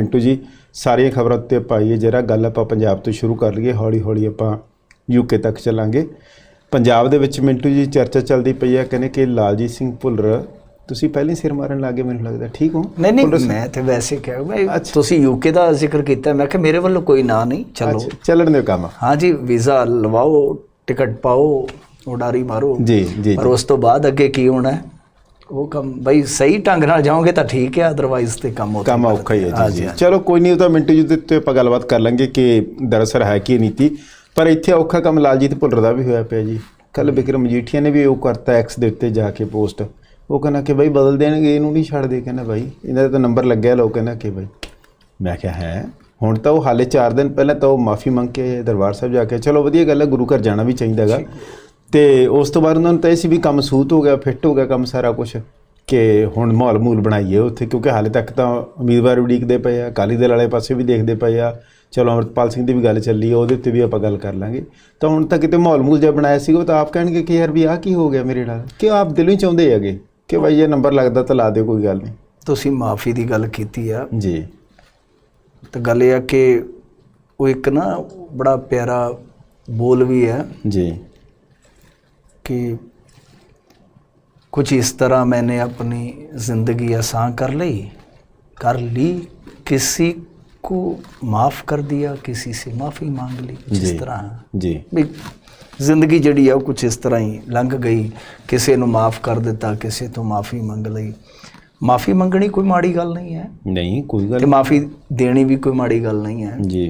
ਮਿੰਟੂ ਜੀ ਸਾਰੀਆਂ ਖਬਰਾਂ ਉੱਤੇ ਪਾਈਏ ਜਰਾ ਗੱਲ ਆਪਾਂ ਪੰਜਾਬ ਤੋਂ ਸ਼ੁਰੂ ਕਰ ਲਈਏ ਹੌਲੀ ਹੌਲੀ ਆਪਾਂ ਯੂਕੇ ਤੱਕ ਚੱਲਾਂਗੇ। ਪੰਜਾਬ ਦੇ ਵਿੱਚ ਮਿੰਟੂ ਜੀ ਚਰਚਾ ਚੱਲਦੀ ਪਈ ਹੈ ਕਹਿੰਦੇ ਕਿ ਲਾਲਜੀਤ ਸਿੰਘ ਭੁੱਲਰ ਤੁਸੀਂ ਪਹਿਲਾਂ ਸਿਰ ਮਾਰਨ ਲੱਗੇ ਮੈਨੂੰ ਲੱਗਦਾ ਠੀਕ ਹੋ? ਨਹੀਂ ਨਹੀਂ ਮੈਂ ਤੇ ਵੈਸੇ ਕਿਹਾ ਅੱਛਾ। ਤੁਸੀਂ ਯੂਕੇ ਦਾ ਜ਼ਿਕਰ ਕੀਤਾ ਮੈਂ ਕਿਹਾ ਮੇਰੇ ਵੱਲੋਂ ਕੋਈ ਨਾਂ ਨਹੀਂ ਚਲੋ। ਚੱਲਣ ਦਿਓ ਕੰਮ। ਹਾਂ ਜੀ ਵੀਜ਼ਾ ਲਵਾਓ ਟਿਕਟ ਪਾਓ ਉਡਾਰੀ ਮਾਰੋ। ਜੀ ਜੀ ਪਰ ਉਸ ਤੋਂ ਬਾਅਦ ਅੱਗੇ ਕੀ ਹੋਣਾ? ਹੈ ਉਹ ਕੰਮ ਬਈ ਸਹੀ ਢੰਗ ਨਾਲ ਜਾਓਗੇ ਤਾਂ ਠੀਕ ਹੈ ਅਦਰਵਾਈਜ਼ ਤੇ ਕੰਮ ਉੱਥੇ ਕੰਮ ਔਖਾ ਹੀ ਹੈ ਜੀ ਜੀ। ਚਲੋ ਕੋਈ ਨਹੀਂ ਉਹ ਤਾਂ ਮਿੰਟੂ ਜੀ ਦੇ ਉੱਤੇ ਆਪਾਂ ਗੱਲਬਾਤ ਕਰ ਲਾਂਗੇ ਕਿ ਦਰਅਸਲ ਹੈ ਕੀ ਨੀਤੀ। ਪਰ ਇੱਥੇ ਔਖਾ ਕੰਮ ਲਾਲਜੀਤ ਭੁੱਲਰ ਦਾ ਵੀ ਹੋਇਆ ਪਿਆ ਜੀ। ਕੱਲ ਬਿਕਰਮ ਮਜੀਠੀਆ ਨੇ ਵੀ ਉਹ ਕਰਤਾ ਐਕਸ ਦੇ ਉੱਤੇ ਜਾ ਕੇ ਪੋਸਟ। ਉਹ ਕਹਿੰਦਾ ਕਿ ਬਈ ਬਦਲ ਦੇਣਗੇ ਇਹਨੂੰ ਨਹੀਂ ਛੱਡਦੇ ਕਹਿੰਦਾ ਬਾਈ। ਇਹਨਾਂ ਦਾ ਤਾਂ ਨੰਬਰ ਲੱਗਿਆ ਲੋਕ ਕਹਿੰਦਾ ਕਿ ਬਈ। ਮੈਂ ਕਿਹਾ ਹੈ? ਹੁਣ ਤਾਂ ਉਹ ਹਾਲੇ 4 ਦਿਨ ਪਹਿਲਾਂ ਤਾਂ ਉਹ ਮਾਫੀ ਮੰਗ ਕੇ ਦਰਬਾਰ ਸਾਹਿਬ ਜਾ ਕੇ ਚਲੋ ਵਧੀਆ ਗੱਲ ਹੈ ਗੁਰੂ ਘਰ ਜਾਣਾ ਵੀ ਚਾਹੀਦਾਗਾ ਤੇ ਉਸ ਤੋਂ ਬਾਅਦ ਉਹਨਾਂ ਨੂੰ ਤਾਂ ਇਹ ਸੀ ਵੀ ਕੰਮ ਸੂਤ ਹੋ ਗਿਆ ਫਿੱਟ ਹੋ ਗਿਆ ਕੰਮ ਸਾਰਾ ਕੁਝ ਕਿ ਹੁਣ ਮਾਹੌਲ ਮੂਲ ਬਣਾਈਏ ਉੱਥੇ ਕਿਉਂਕਿ ਹਾਲੇ ਤੱਕ ਤਾਂ ਉਮੀਦਵਾਰ ਉਡੀਕਦੇ ਪਏ ਆ ਅਕਾਲੀ ਦਲ ਵਾਲੇ ਪਾਸੇ ਵੀ ਦੇਖਦੇ ਪਏ ਆ। ਚਲੋ ਅਮਰਪਾਲ ਸਿੰਘ ਦੀ ਵੀ ਗੱਲ ਚੱਲੀ ਆ, ਉਹਦੇ ਉੱਤੇ ਵੀ ਆਪਾਂ ਗੱਲ ਕਰ ਲਾਂਗੇ। ਤਾਂ ਹੁਣ ਤਾਂ ਕਿਤੇ ਮਾਹੌਲ ਮੂਲ ਜਿਹਾ ਬਣਾਇਆ ਸੀਗਾ ਉਹ ਤਾਂ ਆਪ ਕਹਿਣਗੇ ਕਿ ਯਾਰ ਵੀ ਆਹ ਕੀ ਹੋ ਗਿਆ ਮੇਰੇ ਨਾਲ? ਕਿ ਆਪ ਦਿਲੋਂ ਹੀ ਚਾਹੁੰਦੇ ਹੈਗੇ ਕਿ ਭਾਈ ਇਹ ਨੰਬਰ ਲੱਗਦਾ ਤਾਂ ਲਾ ਦਿਓ ਕੋਈ ਗੱਲ ਨਹੀਂ। ਤੁਸੀਂ ਮਾਫੀ ਦੀ ਗੱਲ ਕੀਤੀ ਆ। ਜੀ। ਤਾਂ ਗੱਲ ਇਹ ਆ ਕਿ ਉਹ ਇੱਕ ਨਾ ਬੜਾ ਪਿਆਰਾ ਬੋਲ ਵੀ ਹੈ। ਜੀ। कि कुछ इस तरह मैंने अपनी ज़िंदगी आसान कर ली कर ली किसी को माफ़ कर दिया किसी से माफ़ी मांग ली कुछ जी। इस तरह ਜੀ ਵੀ ਜ਼ਿੰਦਗੀ ਜਿਹੜੀ ਆ ਉਹ ਕੁਝ ਇਸ ਤਰ੍ਹਾਂ ਹੀ ਲੰਘ ਗਈ ਕਿਸੇ ਨੂੰ ਮਾਫ ਕਰ ਦਿੱਤਾ ਕਿਸੇ ਤੋਂ ਮਾਫੀ ਮੰਗ ਲਈ ਮਾਫੀ ਮੰਗਣੀ ਕੋਈ ਮਾੜੀ ਗੱਲ ਨਹੀਂ ਹੈ ਨਹੀਂ ਕੋਈ ਤੇ ਗੱਲ ਮਾਫੀ ਦੇਣੀ ਵੀ ਕੋਈ ਮਾੜੀ ਗੱਲ ਨਹੀਂ ਹੈ ਜੀ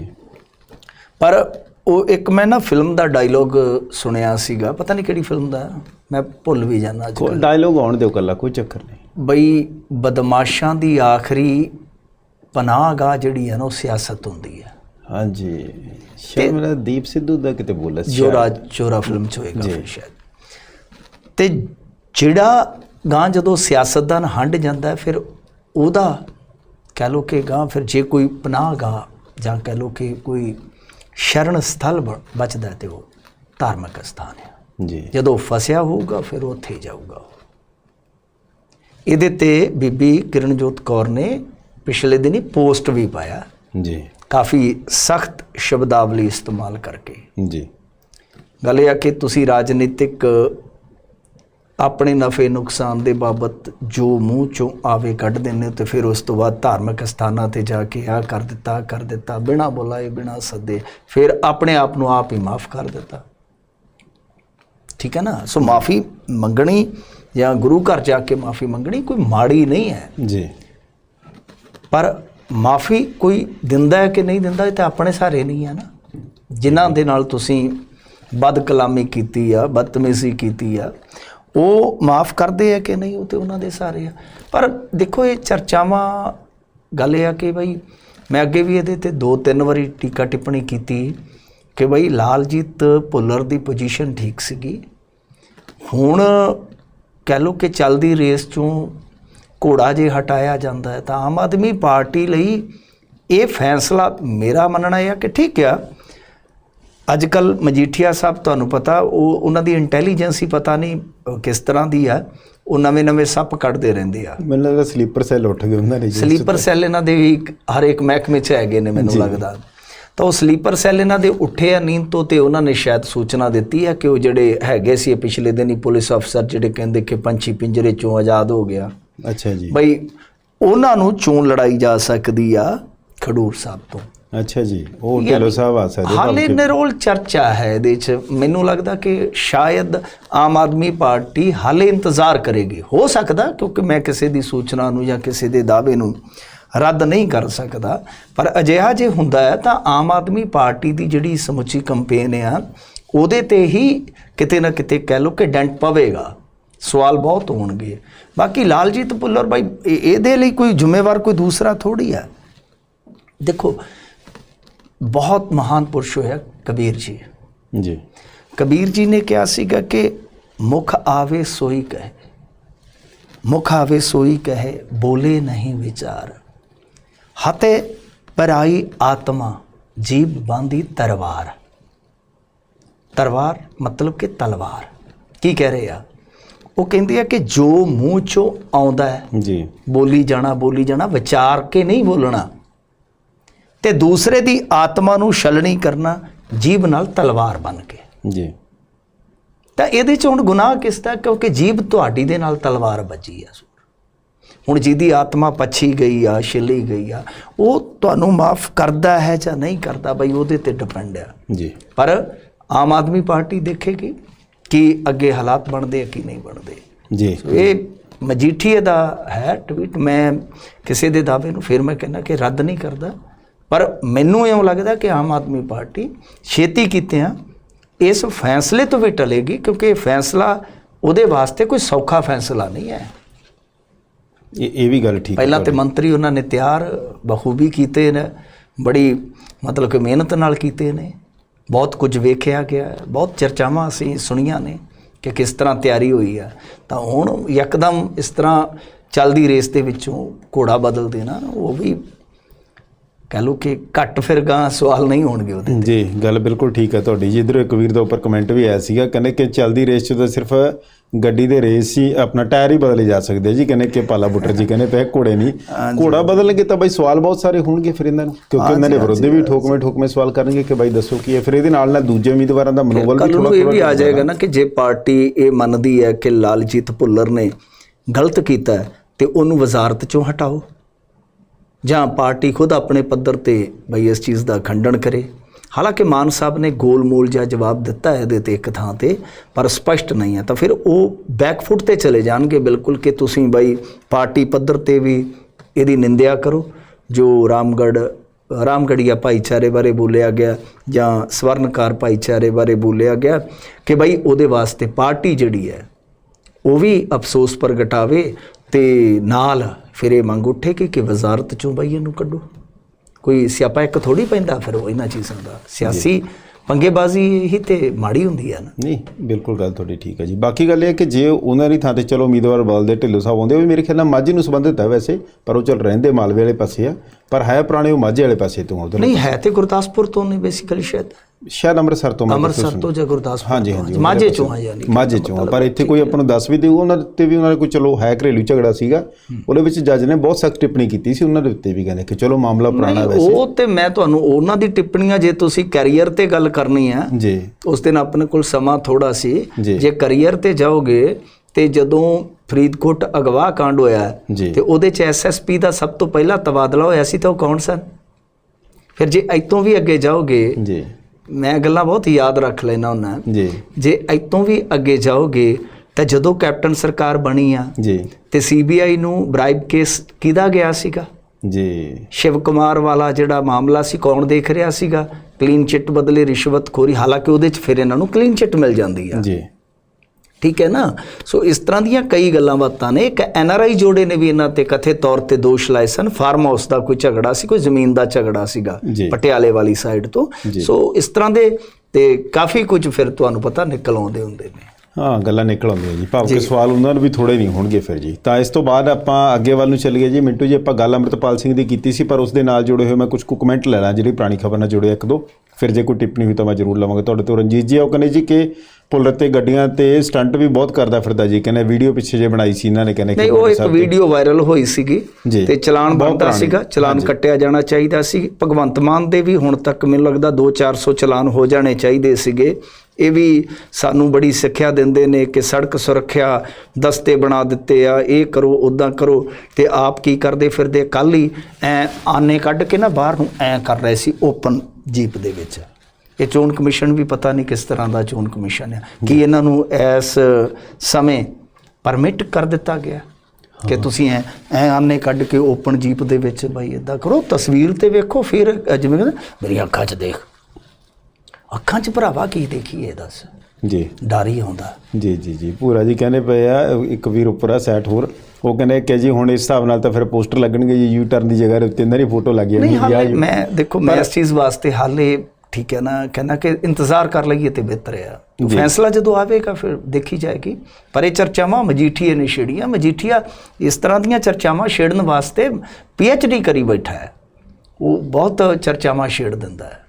ਪਰ ਉਹ ਇੱਕ ਮੈਂ ਨਾ ਫਿਲਮ ਦਾ ਡਾਇਲੋਗ ਸੁਣਿਆ ਸੀਗਾ। ਪਤਾ ਨਹੀਂ ਕਿਹੜੀ ਫਿਲਮ ਦਾ ਮੈਂ ਭੁੱਲ ਵੀ ਜਾਣਾ ਅੱਜ ਕੋਈ ਡਾਇਲੋਗ ਆਉਣ ਦਿਓ ਕੱਲਾ ਕੋਈ ਚੱਕਰ ਨਹੀਂ। ਬਈ ਬਦਮਾਸ਼ਾਂ ਦੀ ਆਖਰੀ ਪਨਾਹਗਾਹ ਜਿਹੜੀ ਹੈ ਨਾ ਉਹ ਸਿਆਸਤ ਹੁੰਦੀ ਹੈ ਹਾਂਜੀ। ਸ਼ਾਇਦ ਮੇਰਾ ਦੀਪ ਸਿੱਧੂ ਦਾ ਕਿਤੇ ਬੋਲਿਆ ਸੀ ਜੋ ਰਾਜ ਚੋਰਾ ਫਿਲਮ ਚ ਹੋਏਗਾ ਸ਼ਾਇਦ। ਤੇ ਜਿਹੜਾ ਗਾਂ ਜਦੋਂ ਸਿਆਸਤਦਾਨ ਹੰਡ ਜਾਂਦਾ ਫਿਰ ਉਹਦਾ ਕਹਿ ਲੋ ਕਿ ਗਾਂ ਫਿਰ ਜੇ ਕੋਈ ਪਨਾਹਗਾਹ ਜਾਂ ਕਹਿ ਲੋ ਕਿ ਕੋਈ ਸ਼ਰਨ ਸਥਲ ਬਚਦਾ ਤੇ ਉਹ ਧਾਰਮਿਕ ਸਥਾਨ ਹੈ। ਜੀ। ਜਦੋਂ ਫਸਿਆ ਹੋਊਗਾ ਫਿਰ ਉੱਥੇ ਜਾਊਗਾ ਇਹਦੇ ਤੇ ਬੀਬੀ ਕਿਰਨਜੋਤ ਕੌਰ ਨੇ ਪਿਛਲੇ ਦਿਨੀ ਪੋਸਟ ਵੀ ਪਾਇਆ। ਜੀ। ਕਾਫੀ ਸਖਤ ਸ਼ਬਦਾਵਲੀ ਇਸਤੇਮਾਲ ਕਰਕੇ। ਜੀ। ਗੱਲ ਇਹ ਆ ਕਿ ਤੁਸੀਂ ਰਾਜਨੀਤਿਕ ਆਪਣੇ ਨਫੇ ਨੁਕਸਾਨ ਦੇ ਬਾਬਤ ਜੋ ਮੂੰਹ ਚੋਂ ਆਵੇ ਕੱਢ ਦਿੰਦੇ ਤੇ ਫਿਰ ਉਸ ਤੋਂ ਬਾਅਦ ਧਾਰਮਿਕ ਸਥਾਨਾਂ ਤੇ ਜਾ ਕੇ ਆ ਕਰ ਦਿੱਤਾ ਕਰ ਦਿੱਤਾ ਬਿਨਾ ਬੁਲਾਏ ਬਿਨਾ ਸੱਦੇ ਫਿਰ ਆਪਣੇ ਆਪ ਨੂੰ ਆਪ ਹੀ ਮਾਫ ਕਰ ਦਿੱਤਾ। ਠੀਕ ਹੈ ਨਾ? ਸੋ ਮਾਫੀ ਮੰਗਣੀ ਜਾਂ ਗੁਰੂ ਘਰ ਜਾ ਕੇ ਮਾਫੀ ਮੰਗਣੀ ਕੋਈ ਮਾੜੀ ਨਹੀਂ ਹੈ। ਜੀ। ਪਰ ਮਾਫੀ ਕੋਈ ਦਿੰਦਾ ਹੈ ਕਿ ਨਹੀਂ ਦਿੰਦਾ ਇਹ ਤਾਂ ਆਪਣੇ ਸਾਰੇ ਨਹੀਂ ਹੈ ਨਾ? ਜਿਨ੍ਹਾਂ ਦੇ ਨਾਲ ਤੁਸੀਂ ਬਦ ਕਲਾਮੀ ਕੀਤੀ ਆ ਬਦਤਮੀਜ਼ੀ ਕੀਤੀ ਆ ਉਹ ਮਾਫ ਕਰਦੇ ਆ ਕਿ ਨਹੀਂ, ਉਹ ਤੇ ਉਹਨਾਂ ਦੇ ਸਾਰੇ ਆ। ਪਰ ਦੇਖੋ, ਇਹ ਚਰਚਾਵਾਂ, ਗੱਲ ਇਹ ਆ ਕਿ ਬਈ ਮੈਂ ਅੱਗੇ ਵੀ ਇਹਦੇ ਤੇ ਦੋ ਤਿੰਨ ਵਾਰੀ ਟੀਕਾ ਟਿੱਪਣੀ ਕੀਤੀ ਕਿ ਬਈ ਲਾਲਜੀਤ ਭੁੱਲਰ ਦੀ ਪੋਜੀਸ਼ਨ ਠੀਕ ਸੀਗੀ। ਹੁਣ ਕਹਿ ਲਓ ਕਿ ਚੱਲਦੀ ਰੇਸ ਚੋਂ ਘੋੜਾ ਜੇ ਹਟਾਇਆ ਜਾਂਦਾ ਹੈ ਤਾਂ ਆਮ ਆਦਮੀ ਪਾਰਟੀ ਲਈ ਇਹ ਫੈਸਲਾ ਮੇਰਾ ਮੰਨਣਾ ਇਹ ਆ ਕਿ ਠੀਕ ਆ। ਅੱਜ ਕੱਲ ਮਜੀਠੀਆ ਸਾਹਿਬ ਤੁਹਾਨੂੰ ਪਤਾ ਉਹ ਉਹਨਾਂ ਦੀ ਇੰਟੈਲੀਜੈਂਸ ਪਤਾ ਨਹੀਂ ਕਿਸ ਤਰ੍ਹਾਂ ਦੀ ਆ। ਉਹ ਨਵੇਂ ਨਵੇਂ ਸੱਪ ਕੱਢਦੇ ਰਹਿੰਦੇ ਆ। ਮੈਨੂੰ ਲੱਗਦਾ ਸਲੀਪਰ ਸੈੱਲ ਉੱਠ ਗਏ ਉਹਨਾਂ ਦੇ। ਸਲੀਪਰ ਸੈੱਲ ਇਹਨਾਂ ਦੇ ਵੀ ਹਰ ਇੱਕ ਮਹਿਕਮੇ 'ਚ ਹੈਗੇ ਨੇ ਮੈਨੂੰ ਲੱਗਦਾ। ਤਾਂ ਉਹ ਸਲੀਪਰ ਸੈੱਲ ਇਹਨਾਂ ਦੇ ਉੱਠੇ ਆ ਨੀਂਦ ਤੋਂ ਤੇ ਉਹਨਾਂ ਨੇ ਸ਼ਾਇਦ ਸੂਚਨਾ ਦਿੱਤੀ ਹੈ ਕਿ ਉਹ ਜਿਹੜੇ ਹੈਗੇ ਸੀ ਪਿਛਲੇ ਦਿਨ ਹੀ ਪੁਲਿਸ ਅਫਸਰ ਜਿਹੜੇ ਕਹਿੰਦੇ ਕਿ ਪੰਛੀ ਪਿੰਜਰੇ ਚੋਂ ਆਜ਼ਾਦ ਹੋ ਗਿਆ। ਅੱਛਾ ਜੀ। ਬਈ ਉਹਨਾਂ ਨੂੰ ਚੋਣ ਲੜਾਈ ਜਾ ਸਕਦੀ ਆ ਖਡੂਰ ਸਾਹਿਬ ਤੋਂ। ਅੱਛਾ ਜੀ ਉਹ ਢਿੱਲੋਂ ਸਾਹਿਬ ਆ ਸਕਦੇ ਹਾਲੇ ਨਿਰੋਲ ਚਰਚਾ ਹੈ ਇਹਦੇ ਚ। ਮੈਨੂੰ ਲੱਗਦਾ ਕਿ ਸ਼ਾਇਦ ਆਮ ਆਦਮੀ ਪਾਰਟੀ ਹਾਲੇ ਇੰਤਜ਼ਾਰ ਕਰੇਗੀ। ਹੋ ਸਕਦਾ ਕਿਉਂਕਿ ਮੈਂ ਕਿਸੇ ਦੀ ਸੂਚਨਾ ਨੂੰ ਜਾਂ ਕਿਸੇ ਦੇ ਦਾਅਵੇ ਨੂੰ ਰੱਦ ਨਹੀਂ ਕਰ ਸਕਦਾ। ਪਰ ਅਜਿਹਾ ਜੇ ਹੁੰਦਾ ਹੈ ਤਾਂ ਆਮ ਆਦਮੀ ਪਾਰਟੀ ਦੀ ਜਿਹੜੀ ਸਮੁੱਚੀ ਕੰਪੇਨ ਆ ਉਹਦੇ ਤੇ ਹੀ ਕਿਤੇ ਨਾ ਕਿਤੇ ਕਹਿ ਲਓ ਕਿ ਡੈਂਟ ਪਵੇਗਾ। ਸਵਾਲ ਬਹੁਤ ਹੋਣਗੇ। ਬਾਕੀ ਲਾਲਜੀਤ ਭੁੱਲਰ ਬਾਈ ਇਹ- ਇਹਦੇ ਲਈ ਕੋਈ ਜ਼ਿੰਮੇਵਾਰ ਕੋਈ ਦੂਸਰਾ ਥੋੜੀ ਹੈ? ਦੇਖੋ ਬਹੁਤ ਮਹਾਨ ਪੁਰਸ਼ ਹੋਇਆ ਕਬੀਰ ਜੀ। ਜੀ। ਕਬੀਰ ਜੀ ਨੇ ਕਿਹਾ ਸੀਗਾ ਕਿ ਮੁਖ ਆਵੇ ਸੋਈ ਕਹੇ ਮੁਖ ਆਵੇ ਸੋਈ ਕਹੇ ਬੋਲੇ ਨਹੀਂ ਵਿਚਾਰ। ਹਤੇ ਪਰਾਈ ਆਤਮਾ ਜੀਬ ਬਾਂਦੀ ਤਰਵਾਰ। ਤਰਵਾਰ ਮਤਲਬ ਕਿ ਤਲਵਾਰ। ਕੀ ਕਹਿ ਰਹੇ ਆ? ਉਹ ਕਹਿੰਦੇ ਆ ਕਿ ਜੋ ਮੂੰਹ ਚੋਂ ਆਉਂਦਾ ਹੈ ਜੀ। ਬੋਲੀ ਜਾਣਾ ਬੋਲੀ ਜਾਣਾ ਵਿਚਾਰ ਕੇ ਨਹੀਂ ਬੋਲਣਾ। ਤੇ ਦੂਸਰੇ ਦੀ ਆਤਮਾ ਨੂੰ ਛਲਣੀ ਕਰਨਾ ਜੀਬ ਨਾਲ ਤਲਵਾਰ ਬਣ ਕੇ। ਜੀ। ਤਾਂ ਇਹਦੇ ਚ ਹੁਣ ਗੁਨਾਹ ਕਿਸ ਦਾ ਕਿਉਂਕਿ ਜੀਬ ਤੁਹਾਡੀ ਦੇ ਨਾਲ ਤਲਵਾਰ ਵੱਜੀ ਆ ਹੁਣ ਜਿਹਦੀ ਆਤਮਾ ਪੱਛੀ ਗਈ ਆ ਛਿੱਲੀ ਗਈ ਆ ਉਹ ਤੁਹਾਨੂੰ ਮਾਫ ਕਰਦਾ ਹੈ ਜਾਂ ਨਹੀਂ ਕਰਦਾ ਬਈ ਉਹਦੇ ਤੇ ਡਿਪੈਂਡ ਆ। ਜੀ। ਪਰ ਆਮ ਆਦਮੀ ਪਾਰਟੀ ਦੇਖੇਗੀ ਕਿ ਅੱਗੇ ਹਾਲਾਤ ਬਣਦੇ ਆ ਕਿ ਨਹੀਂ ਬਣਦੇ। ਜੀ। ਇਹ ਮਜੀਠੀਏ ਦਾ ਹੈ ਟਵੀਟ ਮੈਂ ਕਿਸੇ ਦੇ ਦਾਅਵੇ ਨੂੰ ਫਿਰ ਮੈਂ ਕਹਿੰਦਾ ਕਿ ਰੱਦ ਨਹੀਂ ਕਰਦਾ। ਪਰ ਮੈਨੂੰ ਇਉਂ ਲੱਗਦਾ ਕਿ ਆਮ ਆਦਮੀ ਪਾਰਟੀ ਛੇਤੀ ਕੀਤੇ ਆ। ਇਸ ਫੈਸਲੇ ਤੋਂ ਵੀ ਟਲੇਗੀ ਕਿਉਂਕਿ ਇਹ ਫੈਸਲਾ ਉਹਦੇ ਵਾਸਤੇ ਕੋਈ ਸੌਖਾ ਫੈਸਲਾ ਨਹੀਂ ਹੈ। ਇਹ ਇਹ ਵੀ ਗੱਲ ਠੀਕ ਹੈ ਪਹਿਲਾਂ ਤੇ ਮੰਤਰੀ ਉਹਨਾਂ ਨੇ ਤਿਆਰ ਬਖੂਬੀ ਕੀਤੇ ਨੇ ਬੜੀ ਮਤਲਬ ਕਿ ਮਿਹਨਤ ਨਾਲ ਕੀਤੇ ਨੇ। ਬਹੁਤ ਕੁਝ ਵੇਖਿਆ ਗਿਆ ਹੈ, ਬਹੁਤ ਚਰਚਾਵਾਂ ਅਸੀਂ ਸੁਣੀਆਂ ਨੇ ਕਿ ਕਿਸ ਤਰ੍ਹਾਂ ਤਿਆਰੀ ਹੋਈ ਆ। ਤਾਂ ਹੁਣ ਯਕਦਮ ਇਸ ਤਰ੍ਹਾਂ ਚੱਲਦੀ ਰੇਸ ਦੇ ਵਿੱਚੋਂ ਘੋੜਾ ਬਦਲ ਦੇਣਾ ਉਹ ਵੀ ਕਹ ਲਓ ਕਿ ਘੱਟ ਫਿਰ ਗਾਂ ਸਵਾਲ ਨਹੀਂ ਹੋਣਗੇ ਉਹਦੇ ਜੀ ਗੱਲ ਬਿਲਕੁਲ ਠੀਕ ਹੈ ਤੁਹਾਡੀ। ਜੀ ਇਧਰੋਂ ਇੱਕ ਵੀਰ ਦਾ ਉੱਪਰ ਕਮੈਂਟ ਵੀ ਆਇਆ ਸੀਗਾ ਕਹਿੰਦੇ ਕਿ ਚੱਲਦੀ ਰੇਸ 'ਚ ਤਾਂ ਸਿਰਫ ਗੱਡੀ ਦੇ ਰੇਸ ਹੀ ਆਪਣਾ ਟਾਇਰ ਹੀ ਬਦਲੇ ਜਾ ਸਕਦੇ ਜੀ। ਕਹਿੰਦੇ ਕਿ ਪਾਲਾ ਬੁੱਟਰ ਜੀ ਕਹਿੰਦੇ ਪਏ ਘੋੜੇ ਨਹੀਂ। ਘੋੜਾ ਬਦਲਣਗੇ ਤਾਂ ਬਈ ਸਵਾਲ ਬਹੁਤ ਸਾਰੇ ਹੋਣਗੇ ਫਿਰ ਇਹਨਾਂ ਨੂੰ ਕਿਉਂਕਿ ਇਹਨਾਂ ਦੇ ਵਿਰੁੱਧ ਵੀ ਠੋਕਵੇਂ ਠੋਕਵੇਂ ਸਵਾਲ ਕਰਨਗੇ ਕਿ ਬਾਈ ਦੱਸੋ ਕੀ ਹੈ। ਫਿਰ ਇਹਦੇ ਨਾਲ ਨਾਲ ਦੂਜੇ ਉਮੀਦਵਾਰਾਂ ਦਾ ਮਨੋਬਲ ਵੀ ਥੋੜਾ ਨੂੰ ਇਹ ਵੀ ਆ ਜਾਏਗਾ ਨਾ ਕਿ ਜੇ ਪਾਰਟੀ ਇਹ ਮੰਨਦੀ ਹੈ ਕਿ ਲਾਲਜੀਤ ਭੁੱਲਰ ਨੇ ਗਲਤ ਕੀਤਾ ਤੇ ਉਹਨੂੰ ਵਜ਼ਾਰਤ ਚੋਂ ਹਟਾਓ। ਜਾਂ ਪਾਰਟੀ ਖੁਦ ਆਪਣੇ ਪੱਧਰ ਤੇ ਬਈ ਇਸ ਚੀਜ਼ ਦਾ ਖੰਡਨ ਕਰੇ। ਹਾਲਾਂਕਿ ਮਾਨ ਸਾਹਿਬ ਨੇ ਗੋਲ-ਮੋਲ ਜਿਹਾ ਜਵਾਬ ਦਿੱਤਾ ਹੈ ਇਹਦੇ ਤੇ ਇੱਕ ਥਾਂ ਤੇ, ਪਰ ਸਪਸ਼ਟ ਨਹੀਂ ਹੈ। ਤਾਂ ਫਿਰ ਉਹ ਬੈਕਫੁੱਟ ਤੇ ਚਲੇ ਜਾਣਗੇ ਬਿਲਕੁਲ ਕਿ ਤੁਸੀਂ ਬਈ ਪਾਰਟੀ ਪੱਧਰ ਤੇ ਵੀ ਇਹਦੀ ਨਿੰਦਿਆ ਕਰੋ, ਜੋ ਰਾਮਗੜ੍ਹ ਰਾਮਗੜੀਆ ਭਾਈਚਾਰੇ ਬਾਰੇ ਬੋਲਿਆ ਗਿਆ ਜਾਂ ਸਵਰਨਕਾਰ ਭਾਈਚਾਰੇ ਬਾਰੇ ਬੋਲਿਆ ਗਿਆ ਕਿ ਬਈ ਉਹਦੇ ਵਾਸਤੇ ਪਾਰਟੀ ਜਿਹੜੀ ਹੈ, ਉਹ ਵੀ ਅਫਸੋਸ ਪ੍ਰਗਟਾਵੇ ਤੇ ਨਾਲ ਫਿਰ ਇਹ ਮੰਗ ਉੱਠੇ ਕਿ ਕਿ ਵਜ਼ਾਰਤ ਚੋਂ ਬਈ ਇਹਨੂੰ ਕੱਢੋ। ਕੋਈ ਸਿਆਪਾ ਇੱਕ ਥੋੜੀ ਪੈਂਦਾ ਫਿਰ ਉਹ ਇਹਨਾਂ ਚੀਜ਼ਾਂ ਦਾ। ਸਿਆਸੀ ਪੰਗੇਬਾਜ਼ੀ ਹੀ ਤੇ ਮਾੜੀ ਹੁੰਦੀ ਹੈ ਨਾ। ਨਹੀਂ ਬਿਲਕੁਲ ਗੱਲ ਤੁਹਾਡੀ ਠੀਕ ਹੈ ਜੀ। ਬਾਕੀ ਗੱਲ ਇਹ ਹੈ ਕਿ ਜੇ ਉਹਨਾਂ ਦੀ ਥਾਂ ਤੇ ਚਲੋ ਉਮੀਦਵਾਰ ਬਲਦੇ ਢਿੱਲੋਂ ਸਾਹਿਬ ਆਉਂਦੇ ਉਹ ਵੀ ਮੇਰੇ ਖਿਆਲ ਨਾਲ ਮਾਝੀ ਨੂੰ ਸੰਬੰਧਿਤ ਹੈ ਵੈਸੇ ਪਰ ਉਹ ਚੱਲ ਰਹਿੰਦੇ ਮਾਲਵੇ ਵਾਲੇ ਪਾਸੇ ਆ। ਪਰ ਹੈ ਪੁਰਾਣੇ ਉਹ ਮਾਝੇ ਵਾਲੇ ਪਾਸੇ ਤੋਂ ਉਧਰ ਨਹੀਂ ਹੈ ਤੇ ਗੁਰਦਾਸਪੁਰ ਤੋਂ ਨਹੀਂ ਬੇਸਿਕਲੀ ਸ਼ਾਇਦ। ਸ਼ਾਇਦ ਅੰਮ੍ਰਿਤਸਰ ਤੋਂ ਮੈਂ ਅੰਮ੍ਰਿਤਸਰ ਤੋਂ ਜਾਂ ਗੁਰਦਾਸਪੁਰ ਹਾਂਜੀ ਤੋਂ। ਹਾਂਜੀ ਮਾਝੇ ਚੋਂ ਆ ਯਾਨੀ ਮਾਝੇ ਚੋਂ ਪਰ ਇੱਥੇ ਕੋਈ ਆਪਾਂ ਨੂੰ ਦੱਸ ਵੀ ਦਿਓ ਉਹਨਾਂ ਦੇ ਉੱਤੇ ਵੀ ਉਹਨਾਂ ਨੇ ਕੋਈ ਚਲੋ ਹੈ ਘਰੇਲੂ ਝਗੜਾ ਸੀਗਾ। ਉਹਦੇ ਵਿੱਚ ਜੱਜ ਨੇ ਬਹੁਤ ਸਖਤ ਟਿੱਪਣੀ ਕੀਤੀ ਸੀ ਉਹਨਾਂ ਦੇ ਉੱਤੇ ਵੀ ਕਹਿੰਦੇ ਕਿ ਚਲੋ ਮਾਮਲਾ ਪੁਰਾਣਾ ਨਹੀਂ, ਉਹ ਤੇ ਮੈਂ ਤੁਹਾਨੂੰ ਉਹਨਾਂ ਦੀ ਟਿੱਪਣੀਆਂ ਜੇ ਤੁਸੀਂ ਕੈਰੀਅਰ ਤੇ ਗੱਲ ਕਰਨੀ ਆ ਜੀ। ਉਸ ਦਿਨ ਆਪਣੇ ਕੋਲ ਸਮਾਂ ਥੋੜਾ ਸੀ। ਜੀ। ਕੈਰੀਅਰ ਤੇ ਜਾਓਗੇ ਤੇ ਜਦੋਂ ਫਰੀਦਕੋਟ ਅਗਵਾ ਕਾਂਡ ਹੋਇਆ। ਤੇ ਉਹਦੇ ਚ ਐਸਐਸਪੀ ਦਾ ਸਭ ਤੋਂ ਪਹਿਲਾ ਤਬਾਦਲਾ ਹੋਇਆ ਸੀ ਤਾਂ ਉਹ ਕੌਣ ਸਨ? ਫਿਰ ਜੇ ਇਤੋਂ ਵੀ ਅੱਗੇ ਜਾਓਗੇ ਜੀ। ਮੈਂ ਗੱਲਾਂ ਬਹੁਤ ਯਾਦ ਰੱਖ ਲੈਣਾ ਹੁੰਦਾ ਜੀ। ਜੇ ਇਤੋਂ ਵੀ ਅੱਗੇ ਜਾਓਗੇ ਤਾਂ ਜਦੋਂ ਕੈਪਟਨ ਸਰਕਾਰ ਬਣੀ ਆ ਜੀ। ਤੇ ਸੀਬੀਆਈ ਨੂੰ ਬ੍ਰਾਈਬ ਕੇਸ ਕਿਹਦਾ ਗਿਆ ਸੀਗਾ? ਜੀ। ਸ਼ਿਵ ਕੁਮਾਰ ਵਾਲਾ ਜਿਹੜਾ ਮਾਮਲਾ ਸੀ ਕੌਣ ਦੇਖ ਰਿਹਾ ਸੀਗਾ? ਕਲੀਨ ਚਿੱਟ ਬਦਲੇ ਰਿਸ਼ਵਤਖੋਰੀ ਹਾਲਾਂਕਿ ਉਹਦੇ ਚ ਫਿਰ ਇਹਨਾਂ ਨੂੰ ਕਲੀਨ ਚਿੱਟ ਮਿਲ ਜਾਂਦੀ ਆ। ਜੀ। ਠੀਕ ਹੈ ਨਾ? ਸੋ ਇਸ ਤਰ੍ਹਾਂ ਦੀਆਂ ਕਈ ਗੱਲਾਂ ਬਾਤਾਂ ਨੇ। ਇੱਕ ਐਨਆਰਆਈ ਜੋੜੇ ਨੇ ਵੀ ਇਹਨਾਂ ਤੇ ਕਥਿਤ ਤੌਰ ਤੇ ਦੋਸ਼ ਲਾਏ ਸਨ। ਫਾਰਮ ਹਾਊਸ ਦਾ ਕੋਈ ਝਗੜਾ ਸੀ ਕੋਈ ਜ਼ਮੀਨ ਦਾ ਝਗੜਾ ਸੀਗਾ। ਪਟਿਆਲੇ ਵਾਲੀ ਸਾਈਡ ਤੋਂ। ਸੋ ਇਸ ਤਰ੍ਹਾਂ ਦੇ ਤੇ ਕਾਫੀ ਕੁਝ ਫਿਰ ਤੁਹਾਨੂੰ ਪਤਾ ਨਿਕਲ ਆਉਂਦੇ ਹੁੰਦੇ ਨੇ। ਹਾਂ ਗੱਲਾਂ ਨਿਕਲ ਆਉਂਦੀਆਂ ਜੀ। ਭਾਵ ਕਿ ਸਵਾਲ ਉਹਨਾਂ ਨੂੰ ਵੀ ਥੋੜੇ ਨਹੀਂ ਹੋਣਗੇ ਫਿਰ ਜੀ। ਤਾਂ ਇਸ ਤੋਂ ਬਾਅਦ ਆਪਾਂ ਅੱਗੇ ਵੱਲ ਨੂੰ ਚੱਲੀਏ ਜੀ। ਮਿੰਟੂ ਜੀ ਆਪਾਂ ਗੱਲ ਅੰਮ੍ਰਿਤਪਾਲ ਸਿੰਘ ਦੀ ਕੀਤੀ ਸੀ ਪਰ ਉਸ ਦੇ ਨਾਲ ਜੁੜੇ ਹੋਏ ਮੈਂ ਕੁਝ ਕੁ ਕਮੈਂਟ ਲੈ ਲਾਂ ਜਿਹੜੀ ਪੁਰਾਣੀ ਖਬਰ ਨਾਲ ਜੁੜੇ ਇੱਕ ਦੋ। ਫਿਰ ਜੇ ਕੋਈ ਟਿੱਪਣੀ ਹੋਈ ਤਾਂ ਮੈਂ ਜ਼ਰੂਰ ਲਵਾਂਗਾ। ਤੁਹਾਡੇ ਤੋਂ ਰਣਜੀਤ ਜੀ ਉਹ ਕਹਿੰਦੇ ਜੀ ਕਿ ਪੁੱਲਰ ਤੇ ਗੱਡੀਆਂ ਤੇ ਸਟੰਟ ਵੀ ਬਹੁਤ ਕਰਦਾ ਫਿਰਦਾ ਜੀ। ਕਹਿੰਦੇ ਵੀਡੀਓ ਪਿੱਛੇ ਜੇ ਬਣਾਈ ਸੀ ਇਹਨਾਂ ਨੇ ਕਹਿੰਦੇ ਨਹੀਂ ਉਹ ਇੱਕ ਵੀਡੀਓ ਵਾਇਰਲ ਹੋਈ ਸੀਗੀ। ਤੇ ਚਲਾਨ ਬਹੁਤ ਬਣਦਾ। ਸੀਗਾ। ਚਲਾਨ ਕੱਟਿਆ ਜਾਣਾ ਚਾਹੀਦਾ ਸੀ। ਭਗਵੰਤ ਮਾਨ ਦੇ ਵੀ ਹੁਣ ਤੱਕ ਮੈਨੂੰ ਲੱਗਦਾ 2-400 ਚਲਾਨ ਹੋ ਜਾਣੇ ਚਾਹੀਦੇ ਸੀਗੇ। ਇਹ ਵੀ ਸਾਨੂੰ ਬੜੀ ਸਿੱਖਿਆ ਦਿੰਦੇ ਨੇ ਕਿ ਸੜਕ ਸੁਰੱਖਿਆ ਦਸਤੇ ਬਣਾ ਦਿੱਤੇ ਆ ਇਹ ਕਰੋ ਉਦਾਂ ਕਰੋ ਤੇ ਆਪ ਕੀ ਕਰਦੇ ਫਿਰਦੇ ਕੱਲ ਹੀ ਐ ਆਨੇ ਕੱਢ ਕੇ ਨਾ ਬਾਹਰ ਨੂੰ ਐ ਕਰ ਰਹੇ ਸੀ ਓਪਨ ਜੀਪ ਦੇ ਵਿੱਚ। ਇਹ ਚੋਣ ਕਮਿਸ਼ਨ ਵੀ ਪਤਾ ਨਹੀਂ ਕਿਸ ਤਰ੍ਹਾਂ ਦਾ ਚੋਣ ਕਮਿਸ਼ਨ ਹੈ ਕੀ ਇਹਨਾਂ ਨੂੰ ਇਸ ਸਮੇਂ ਪਰਮਿਟ ਕਰ ਦਿੱਤਾ ਗਿਆ? ਕਿ ਤੁਸੀਂ ਐ ਐ ਆਨੇ ਕੱਢ ਕੇ ਓਪਨ ਜੀਪ ਦੇ ਵਿੱਚ ਬਾਈ ਇਦਾਂ ਕਰੋ ਤਸਵੀਰ ਤੇ ਵੇਖੋ ਫਿਰ ਜਿਵੇਂ ਕਹਿੰਦੇ ਮੇਰੀ ਅੱਖਾਂ 'ਚ ਦੇਖ। ਅੱਖਾਂ 'ਚ ਭਰਾਵਾ ਕੀ ਦੇਖੀਏ ਦੱਸ। ਜੀ। ਡਰ ਹੀ ਆਉਂਦਾ। ਜੀ ਜੀ ਜੀ। ਪੂਰਾ ਜੀ ਕਹਿੰਦੇ ਪਏ ਆ ਇੱਕ ਵੀਰ ਉੱਪਰ ਆ ਸੈਟ ਹੋਰ। ਉਹ ਕਹਿੰਦੇ ਕਿ ਜੀ ਹੁਣ ਇਸ ਹਿਸਾਬ ਨਾਲ ਤਾਂ ਫਿਰ ਪੋਸਟਰ ਲੱਗਣਗੇ ਜੀ ਯੂ ਟਰਨ ਦੀ ਜਗ੍ਹਾ ਦੇ ਉੱਤੇ ਇਹਨਾਂ ਦੀ ਫੋਟੋ ਲੱਗ ਨਹੀਂ ਜਾਣੀ ਹਾਲੇ ਮੈਂ ਦੇਖੋ ਮੈਂ ਇਸ ਚੀਜ਼ ਵਾਸਤੇ ਹਾਲੇ ਠੀਕ ਹੈ ਨਾ ਕਹਿੰਦਾ ਕਿ ਇੰਤਜ਼ਾਰ ਕਰ ਲਈਏ ਤੇ ਬਿਹਤਰ ਆ ਫੈਸਲਾ ਜਦੋਂ ਆਵੇਗਾ ਫਿਰ ਦੇਖੀ ਜਾਏਗੀ। ਪਰ ਇਹ ਚਰਚਾਵਾਂ ਮਜੀਠੀਏ ਨੇ ਛੇੜੀਆਂ। ਮਜੀਠੀਆ ਇਸ ਤਰ੍ਹਾਂ ਦੀਆਂ ਚਰਚਾਵਾਂ ਛੇੜਨ ਵਾਸਤੇ ਡੀ ਕਰੀ ਬੈਠਾ ਹੈ। ਉਹ ਬਹੁਤ ਚਰਚਾਵਾਂ ਛੇੜ ਦਿੰਦਾ ਹੈ।